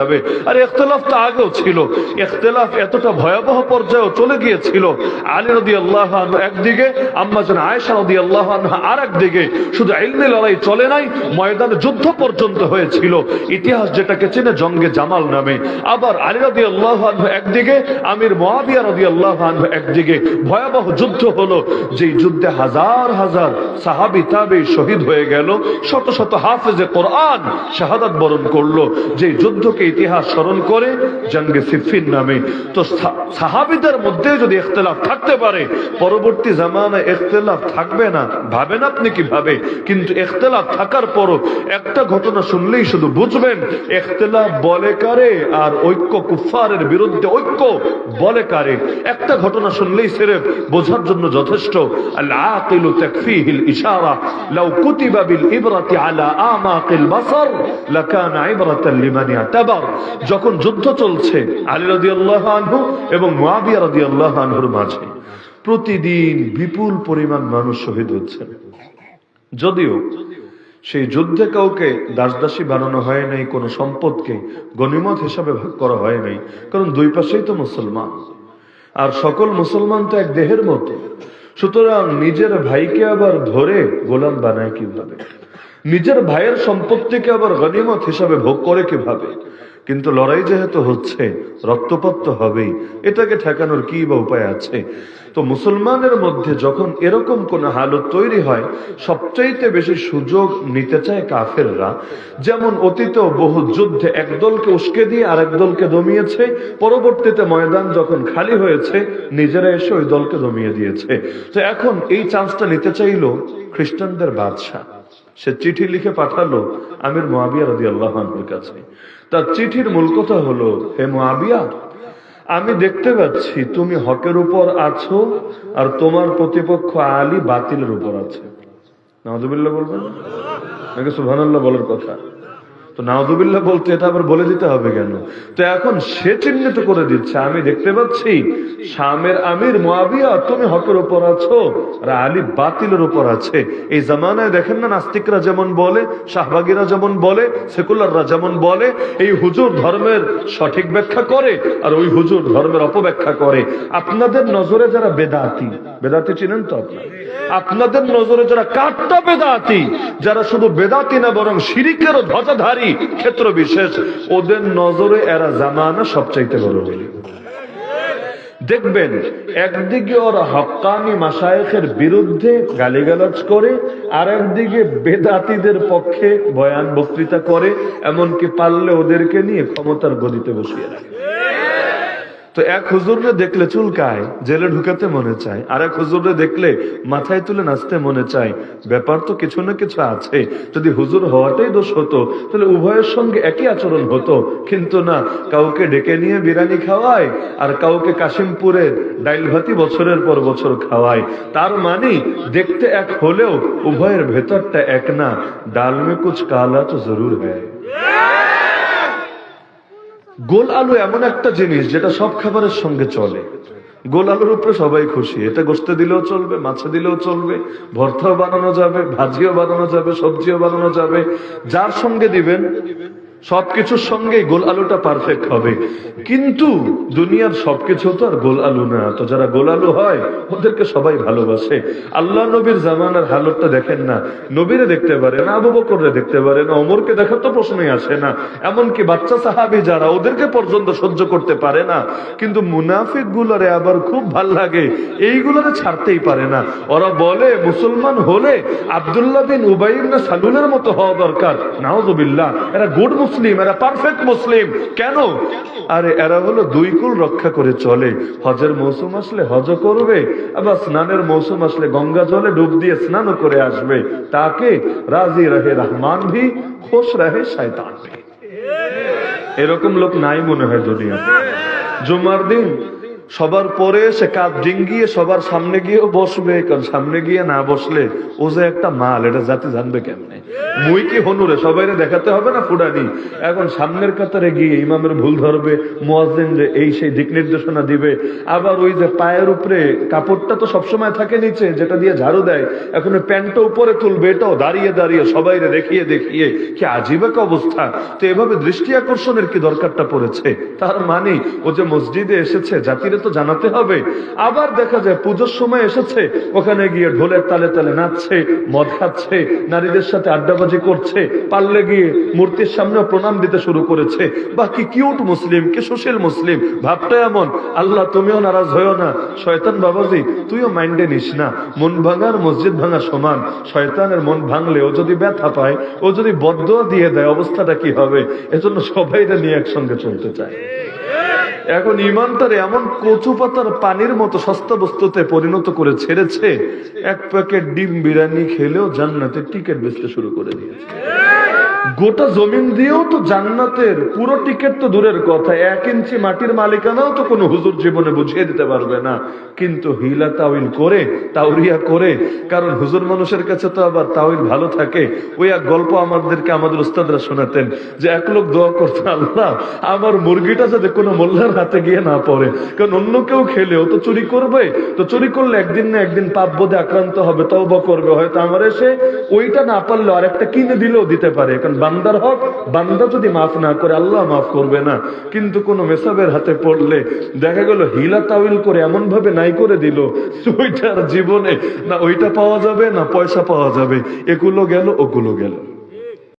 যাবে। আর তো আগেও ছিল। এতটা ভয়াবহ চলে গিয়েছিল। আলী রদি আল্লাহ একদিকে রদি আল্লাহ আর একদিকে শুধু লড়াই চলে নাই, ময়দানে যুদ্ধ পর্যন্ত হয়েছিল। ইতিহাস যেটাকে চেনে জঙ্গে জামাল নামে। আবার আলী রদি আল্লাহ একদিকে, আমির মহাবিয়া রদি আল্লাহ একদিকে। ভয়াবহ যুদ্ধ হলো, যেই যুদ্ধে হাজার হাজার সাহাবি তাবে শহীদ হয়ে গেল। শত শত হাফেজে কোরআন শাহাদাত বরণ করল। যে যুদ্ধকে ইতিহাস স্মরণ করে জঙ্গে সিফিন নামে। তো সাহাবিদের মধ্যে যদি ইখতলাফ থাকতে পারে, পরবর্তী জামানায় ইখতলাফ থাকবে না। ভাবেন আপনি কীভাবে? কিন্তু ইখতলাফ থাকার পরও একটা ঘটনা শুনলেই শুধু বুঝবেন, ইখতলাফ বলে কারে আর ঐক্য কুফারের বিরুদ্ধে ঐক্য বলে কারে? একটা ঘটনা শুনলেই সেরেফ, বোঝার জন্য যথেষ্ট। আল আকিলু ইশারা ইবরাতি আলা আমাকিল বাসার, লাকানা ইবরাতান লিমান ইয়াতাবার যখন যুদ্ধ চলছে আলী রাদিয়াল্লাহু আনহু এবং মুয়াবিয়া রাদিয়াল্লাহু আনহুর মাঝে, প্রতিদিন বিপুল পরিমাণ মানুষ শহীদ হচ্ছে। যদিও সেই যুদ্ধে কাউকে দাসদাসী বানানো হয় নাই, কোনো সম্পদকে গণিমত হিসাবে ভাগ করা হয় নাই, কারণ দুই পাশেই তো মুসলমান। আর সকল মুসলমান তো এক দেহের মতো। সুতরাং নিজের ভাইকে আবার ধরে গোলাম বানায় কীভাবে? নিজের ভাইয়ের সম্পত্তিকে আবার গনিমত হিসাবে ভোগ করে কীভাবে? কিন্তু লড়াই যেহেতু হচ্ছে, রক্তপাত তো হবেই, এটাকে ঠেকানোর কি বা উপায় আছে? তো মুসলমানের মধ্যে যখন এরকম কোন হালত তৈরি হয়, সবচাইতে বেশি সুযোগ নিতে চায় কাফেররা। যেমন অতীত বহু যুদ্ধে একদলকে উস্কে দিয়ে আরেক দলকে দমিয়েছে, পরবর্তীতে ময়দান যখন খালি হয়েছে, নিজেরা এসে ওই দলকে দমিয়ে দিয়েছে। তো এখন এই চান্সটা নিতে চাইলো খ্রিস্টানদের বাদশাহ। সে চিঠি লিখে পাঠালো আমির মহাবিয়া রাজি আল্লাহর কাছে। তার চিঠির মূল কথা হলো, হে মহাবিয়া আমি দেখতে পাচ্ছি তুমি হকের উপর আছো আর তোমার প্রতিপক্ষ আলী বাতিলের উপর আছে। নাহদুবিল্লাহ বলবেন? নাকি সুবহানাল্লাহ বলার কথা? তো নাহদুবিল্লাহ বলতে, এটা আবার বলে দিতে হবে কেন? তো এখন সে চিহ্নিত করে দিচ্ছে, আমি দেখতে পাচ্ছি, শামের আমির মোয়াবিয়া তুমি হকের উপর আছো, আর আলী বাতিলের উপর আছে। এই জামানায় দেখেন না নাস্তিকরা যেমন বলে, শাহবাগীরা যেমন বলে, সেকুলাররা যেমন বলে, এই হুজুর ধর্মের সঠিক ব্যাখ্যা করে, আর ওই হুজুর ধর্মের অপব্যাখ্যা করে। আপনাদের নজরে যারা বেদাতি বেদাতি চিনেন তো আপনার? আপনাদের নজরে যারা কাট্টা বেদাতি, যারা শুধু বেদাতি না, বরং শিরিকেরও ধ্বজাধারী ক্ষেত্র বিশেষ, ওদের নজরে এরা জামানা সবচাইতে বড় বলি। দেখবেন, একদিকে ওরা হক্কানি মাসায়েখের বিরুদ্ধে গালিগালাজ করে আর একদিকে বেদাতিদের পক্ষে বয়ান বক্তৃতা করে, এমনকি পারলে ওদেরকে নিয়ে ক্ষমতার গদিতে বসিয়ে রাখে। তো এক হুজুরে দেখলে চুলকায়, জেলে ঢুকাতে মনে চায়। আর এক হুজুরে দেখলে মাথায় তুলে নাচতে মনে চায়। ব্যাপার তো কিছু না কিছু আছে। যদি হুজুর হওয়াটাই দোষ হতো, তাহলে উভয়ের সঙ্গে একই আচরণ হতো। কিন্তু না, কাউকে ডেকে নিয়ে বিরিয়ানি খাওয়ায়, আর কাউকে কাশিমপুরে ডাইল ভাতি বছরের পর বছর খাওয়ায়। তার মানে দেখতে এক হলেও উভয়ের ভেতরটা এক না। ডাল মে কালা তো জরুর হ্যায় গোল আলু এমন একটা জিনিস যেটা সব খাবারের সঙ্গে চলে। গোল আলুর উপরে সবাই খুশি। এটা গোস্তে দিলেও চলবে, মাছে দিলেও চলবে, ভর্তাও বানানো যাবে, ভাজিও বানানো যাবে, সবজিও বানানো যাবে। যার সঙ্গে দিবেন সবকিছুর সঙ্গে গোল আলুটা পারফেক্ট হবে। কিন্তু দুনিয়ার সবকিছু তো আর গোল আলু না। তো যারা গোল আলু হয়, ওদেরকে সবাই ভালোবাসে। আল্লাহ নবীর জামানার হালতটা দেখেন না। নবীরে দেখতে পারেন আবু বকরে দেখতে পারেন অমরকে দেখার তো প্রশ্নই আসে না। এমনকি বাচ্চা সাহাবি যারা, ওদেরকে পর্যন্ত সহ্য করতে পারে না। কিন্তু মুনাফিক গুলারে আবার খুব ভালো লাগে। এইগুলোরে ছাড়তেই পারে না। ওরা বলে, মুসলমান হলে আবদুল্লাহ বিন উবাইম না সালুলের মতো হওয়া দরকার। নাওজবিল্লাহ এরা গুড মুসলিম, এরা পারফেক্ট মুসলিম। কেন? আরে এরা হলো দুই কুল রক্ষা করে চলে। হজের মৌসুম আসলে হজ করবে, আবার স্নানের মৌসুম আসলে গঙ্গা জলে ডুব দিয়ে স্নানও করে আসবে। তাকে রাজি রহে রহমান ভি, খোশ রহে শয়তান ভি। এরকম লোক নাই মনে হয় দুনিয়াতে। জুমার দিন সবার পরে সে কাপ ডিঙ্গিয়ে সবার সামনে গিয়েও বসবে, কারণ সামনে গিয়ে না বসলে ও যে একটা মাল, এটা জাতি জানবে কেমনে? মুই কি হনুরে সবাইরে দেখাতে হবে না ফুডানি? এখন সামনের কাতারে গিয়ে ইমামের ভুল ধরবে মোয়াজিন এই সেই দিক নির্দেশনা দিবে। আবার ওই যে পায়ের উপরে কাপড়টা তো সবসময় থাকে নিচে, যেটা দিয়ে ঝাড়ু দেয়। এখন প্যান্টটা উপরে তুলবে, এটাও দাঁড়িয়ে দাঁড়িয়ে সবাইরে দেখিয়ে দেখিয়ে। কি আজীব এক অবস্থা। তো এভাবে দৃষ্টি আকর্ষণের কি দরকারটা পড়েছে? তার মানে ও যে মসজিদে এসেছে, জাতিরে তো জানাতে হবে। আবার দেখা যায় পুজোর সময় এসেছে, ওখানে গিয়ে ঢোলের তালে তালে নাচছে, মদ খাচ্ছে, নারীদের সাথে আড্ডাবাজি করছে, পারলে গিয়ে মূর্তির সামনে প্রণাম দিতে শুরু করেছে। বা কি কিউট মুসলিম, কি সুশীল মুসলিম, ভাবটা এমন, আল্লাহ তুমিও নারাজ হয়েও না। শয়তান বাবাজি, তুইও মাইন্ডে নিস না। মন ভাঙার, মসজিদ ভাঙা সমান। শয়তানের মন ভাঙলে ও যদি ব্যথা পায়, ও যদি বদ্ধ দিয়ে দেয়, অবস্থাটা কি হবে? এজন্য সবাই এটা নিয়ে একসঙ্গে চলতে চায় এখন ইমান তার এমন কচু পাতার পানির মতো সস্তা বস্তুতে পরিণত করে ছেড়েছে, এক প্যাকেট ডিম বিরিয়ানি খেলেও জান্নাতে টিকিট বেচতে শুরু করে দিয়েছে। গোটা জমিন দিয়েও তো জান্নাতের পুরো টিকিট তো দূরের কথা। এক ইঞ্চি মাটির মালিকানাও তো কোনো হুজুর জীবনে বুঝিয়ে দিতে পারবে না। কিন্তু হিলা তাওইল করে, তাওরিয়া করে, কারণ হুজুর মানুষের কাছে তো আবার তাওইল ভালো থাকে। ওই এক গল্প আমাদেরকে, আমাদের উস্তাদরা শোনাতেন যে এক লোক দোয়া করতে, আল্লাহ, আমার মুরগিটা যাতে কোনো মোল্লার হাতে গিয়ে না পড়ে। কারণ অন্য কেউ খেলে, ও তো চুরি করবে। তো চুরি করলে একদিন না একদিন পাপ বোধে আক্রান্ত হবে, তওবা করবে। হয়তো আমার এসে ওইটা না পারলে আরেকটা কিনে দিলেও দিতে পারে। কারণ বান্দার হক, বান্দা যদি মাফ না করে, আল্লাহ মাফ করবে না। কিন্তু কোনো মেসাবের হাতে পড়লে দেখা গেল, হিলা তাউল করে এমন ভাবে নাই করে দিল, ওইটার জীবনে না ওইটা পাওয়া যাবে, না পয়সা পাওয়া যাবে, এগুলো গেল, ওগুলো গেল।